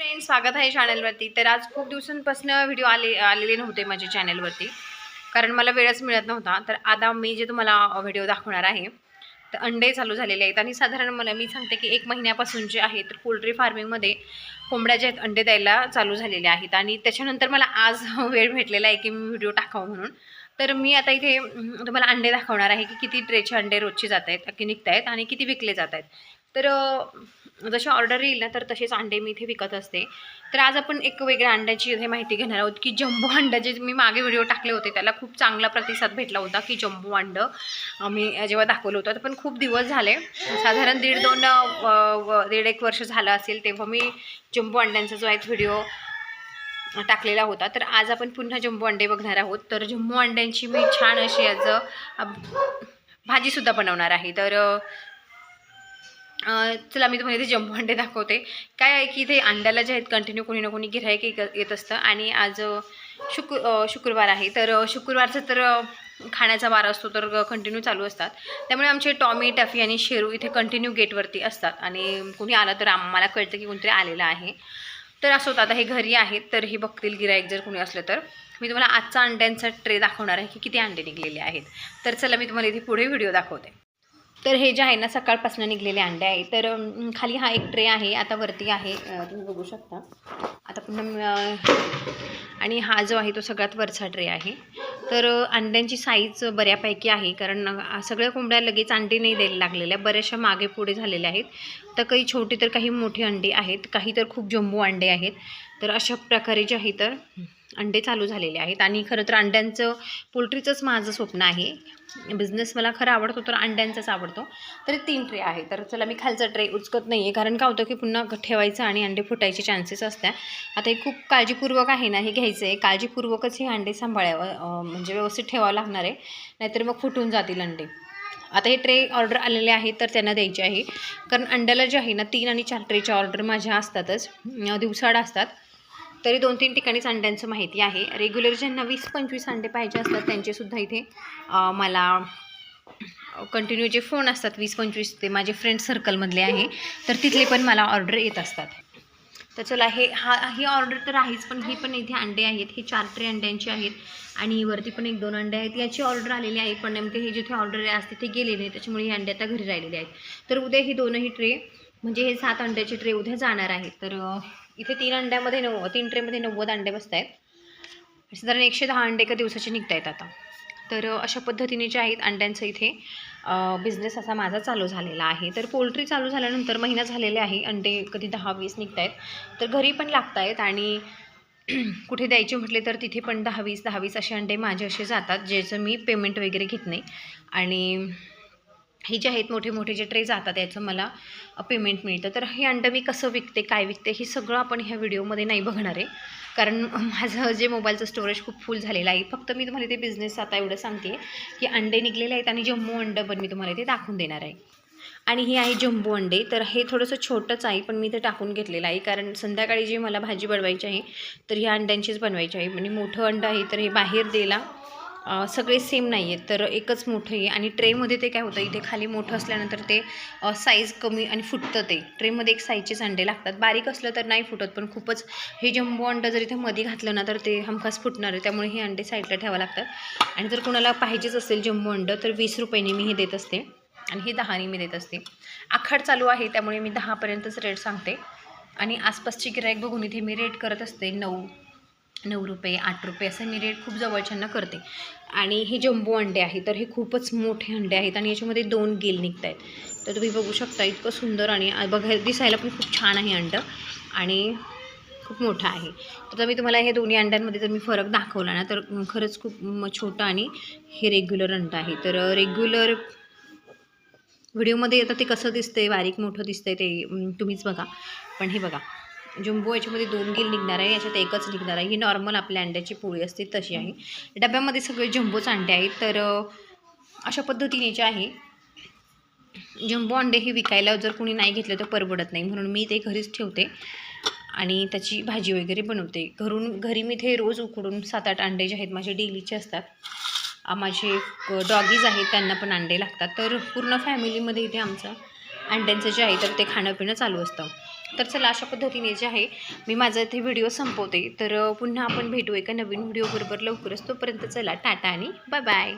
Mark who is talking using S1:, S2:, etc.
S1: Friend स्वागत आहे चॅनलवरती. तर आज खूप दिवसांपासून व्हिडिओ आले आलेले नव्हते माझ्या चॅनलवरती. कारण मला वेळच मिळत नव्हता. तर आता मी जे तुम्हाला व्हिडिओ दाखवणार आहे तर अंडे चालू झालेले आहेत. आणि साधारण मला मी सांगते की एक महिन्यापासून जे आहे तर पोल्ट्री फार्मिंगमध्ये कोंबड्या जे आहेत अंडे द्यायला चालू झालेले आहेत. आणि त्याच्यानंतर मला आज वेळ भेटलेला आहे की मी व्हिडिओ टाकावं म्हणून. तर मी आता इथे तुम्हाला अंडे दाखवणार आहे की किती ट्रेचे अंडे रोजचे जात आहेत की निघत आहेत आणि किती विकले जात आहेत तर जशी ऑर्डर येईल ना तर तसेच अंडे मी इथे विकत असते. तर आज आपण एक वेगळ्या अंड्याची इथे माहिती घेणार आहोत की जम्बो अंडा जे मी मागे व्हिडिओ टाकले होते त्याला खूप चांगला प्रतिसाद भेटला होता की जम्बो अंडं. मी जेव्हा दाखवलं होतं तर पण खूप दिवस झाले. साधारण दीड दोन व- दीड एक वर्ष झालं असेल तेव्हा मी जम्बो अंड्यांचा जो आहे व्हिडिओ टाकलेला होता. तर आज आपण पुन्हा जम्बो अंडे बघणार आहोत. तर जम्बो अंड्यांची मी छान अशी आज भाजीसुद्धा बनवणार आहे. तर चला मी तुम्हाला इथे जम्बो अंडे दाखवते. काय आहे की इथे अंड्याला जे आहेत कंटिन्यू कोणी ना कोणी गिऱ्हाईक येत येत असतं. आणि आज शुक शुक्र शुक्रवार आहे. तर शुक्रवारचं तर खाण्याचा वार असतो तर कंटिन्यू चालू असतात. त्यामुळे आमचे टॉमी टफी आणि शेरू इथे कंटिन्यू गेटवरती असतात. आणि कोणी आलं तर आम्हाला कळतं की कोणतरी आलेलं आहे. तर असं होतं. आता हे घरी आहेत तर हे बघतील गिराईक जर कोणी असलं तर. मी तुम्हाला आजचा अंड्यांचा ट्रे दाखवणार आहे की किती अंडे निघलेले आहेत. तर चला मी तुम्हाला इथे पुढे व्हिडिओ दाखवते. तर हे जे आहे ना सकाळपासून निघलेले अंडे आहे. तर खाली हा एक ट्रे आहे आता वरती आहे. तुम्ही बघू शकता. आता पुन्हा आणि हा जो आहे तो सगळ्यात वरचा ट्रे आहे. तर अंड्यांची साईज बऱ्यापैकी आहे कारण सगळ्या कोंबड्या लगेच अंडी नाही द्यायला लागलेल्या. बऱ्याचशा मागे पुढे झालेल्या आहेत. तर काही छोटी तर काही मोठी अंडी आहेत. काही तर खूप जम्बो अंडे आहेत. तर अशा प्रकारे जे आहे तर अंडे चालू झालेले आहेत. आणि खरं तर अंड्यांचं पोल्ट्रीचंच माझं स्वप्न आहे. बिझनेस मला खरं आवडतो तर अंड्यांचाच आवडतो. तर तीन ट्रे आहे तर चला मी खालचा ट्रे उचकत नाही आहे कारण काय होतं की पुन्हा ठेवायचं आणि अंडे फुटायचे चान्सेस असतात. आता हे खूप काळजीपूर्वक आहे ना हे घ्यायचं आहे. काळजीपूर्वकच हे अंडे सांभाळावं म्हणजे व्यवस्थित ठेवावं लागणार आहे. नाहीतर मग फुटून जातील अंडे. आता हे ट्रे ऑर्डर आलेले आहेत तर त्यांना द्यायचे आहे. कारण अंड्याला जे आहे ना तीन आणि चार ट्रेच्या ऑर्डर माझ्या असतातच. दिवसाड असतात. तरी दोन तीन ठिकाणीच अंड्यांचं माहिती आहे. रेग्युलर ज्यांना वीस पंचवीस अंडे पाहिजे असतात त्यांचेसुद्धा इथे मला कंटिन्यू जे फोन असतात वीस पंचवीस ते माझे फ्रेंड सर्कलमधले आहे. तर तिथले पण मला ऑर्डर येत असतात. तर चला हे हा ही ऑर्डर तर आहेच पण ही पण इथे अंडे आहेत. हे चार ट्रे अंड्यांचे आहेत आणि वरती पण एक दोन अंडे आहेत. याची ऑर्डर आलेली आहे पण नेमके हे जिथे ऑर्डर असते ते गेलेले नाही. त्याच्यामुळे हे अंडे आता घरी राहिलेले आहेत. तर उद्या ही दोनही ट्रे म्हणजे हे सात अंड्याचे ट्रे उद्या जाणार आहेत तर इथे तीन अंड्यामध्ये नव तीन ट्रेमध्ये नव्वद अंडे बसत आहेत साधारण एकशे दहा अंडे एका दिवसाचे निघत आहेत आता. तर अशा पद्धतीने जे आहेत अंड्यांचं इथे बिझनेस असा माझा चालू झालेला आहे. तर पोल्ट्री चालू झाल्यानंतर महिना झालेले आहे अंडे कधी दहा वीस निघत आहेत तर घरी पण लागत आहेत आणि कुठे द्यायचे म्हटले तर तिथे पण दहा वीस दहा वीस असे अंडे माझे असे जातात ज्याचं मी पेमेंट वगैरे घेत नाही. आणि हे जे आहेत मोठे मोठे जे ट्रे जातात याचं मला पेमेंट मिळतं. तर हे अंडं मी कसं विकते काय विकते हे सगळं आपण ह्या व्हिडिओमध्ये नाही बघणार आहे. कारण माझं जे मोबाईलचं स्टोरेज खूप फुल झालेलं आहे फक्त मी तुम्हाला ते बिझनेस आता एवढं सांगते की अंडे निघलेले आहेत आणि जम्मू अंडं पण मी तुम्हाला ते दाखवून देणार आहे. आणि हे आहे जम्बो अंडे. तर हे थोडंसं छोटंच आहे पण मी ते टाकून घेतलेलं आहे. कारण संध्याकाळी जी मला भाजी बनवायची आहे तर ह्या अंड्यांचीच बनवायची आहे. म्हणजे मोठं अंडं आहे तर हे बाहेर द्यायला सगळे सेम नाही आहेत तर एकच मोठं आहे आणि ट्रेमध्ये ते काय होतं इथे खाली मोठं असल्यानंतर ते साईज कमी आणि फुटतं ते. ट्रेमध्ये एक साईजचेच अंडे लागतात. बारीक असलं तर नाही फुटत पण खूपच हे जम्बो अंडं जर इथे मध्ये घातलं ना तर ते हमखास फुटणार आहे. त्यामुळे हे अंडे साईडला ठेवावं लागतात. आणि जर कोणाला पाहिजेच असेल जम्बो अंडं तर वीस रुपयाने मी हे देत असते. आणि हे दहाने मी देत असते. आखाड चालू आहे त्यामुळे मी दहापर्यंतच रेट सांगते. आणि आसपासची गिराईक बघून इथे मी रेट करत असते नऊ. नऊ रुपये आठ रुपये असं मी रेट खूप जवळच्यांना करते. आणि हे जम्बो अंडे आहे तर हे खूपच मोठे अंडे आहेत आणि याच्यामध्ये दोन गेल निघत आहेत तर तुम्ही बघू शकता इतकं सुंदर आणि बघायला दिसायला पण खूप छान आहे अंडं आणि खूप मोठं आहे. तर मी तुम्हाला हे दोन्ही अंड्यांमध्ये जर मी फरक दाखवला ना तर खरंच खूप म- छोटं आणि हे रेग्युलर अंडं आहे. तर रेग्युलर व्हिडिओमध्ये आता ते कसं दिसतंय बारीक मोठं दिसतंय ते तुम्हीच बघा. पण हे बघा जुंबो याच्यामध्ये दोन गिल निघणार आहे याच्यात एकच निघणार आहे. ही नॉर्मल आपल्या अंड्याची पोळी असते तशी आहे. डब्यामध्ये सगळे जम्बोच अंडे आहेत तर अशा पद्धतीने जे आहे जम्बो अंडे हे विकायला जर कोणी नाही घेतलं तर परवडत नाही. म्हणून मी ते घरीच ठेवते आणि त्याची भाजी वगैरे बनवते. घरून घरी मी ते रोज उकडून सात आठ अंडे जे आहेत माझे डेलीचे असतात. माझे डॉगीज आहेत त्यांना पण अंडे लागतात. तर पूर्ण फॅमिलीमध्ये इथे आमचं अंड्यांचं जे आहे तर ते खाणं पिणं चालू असतं. तर चला अशा पद्धतीने जे आहे मी माझा इथे व्हिडिओ संपवते. तर पुन्हा आपण भेटू एका नवीन व्हिडिओबरोबर लवकरच. तोपर्यंत चला टाटा आणि बाय बाय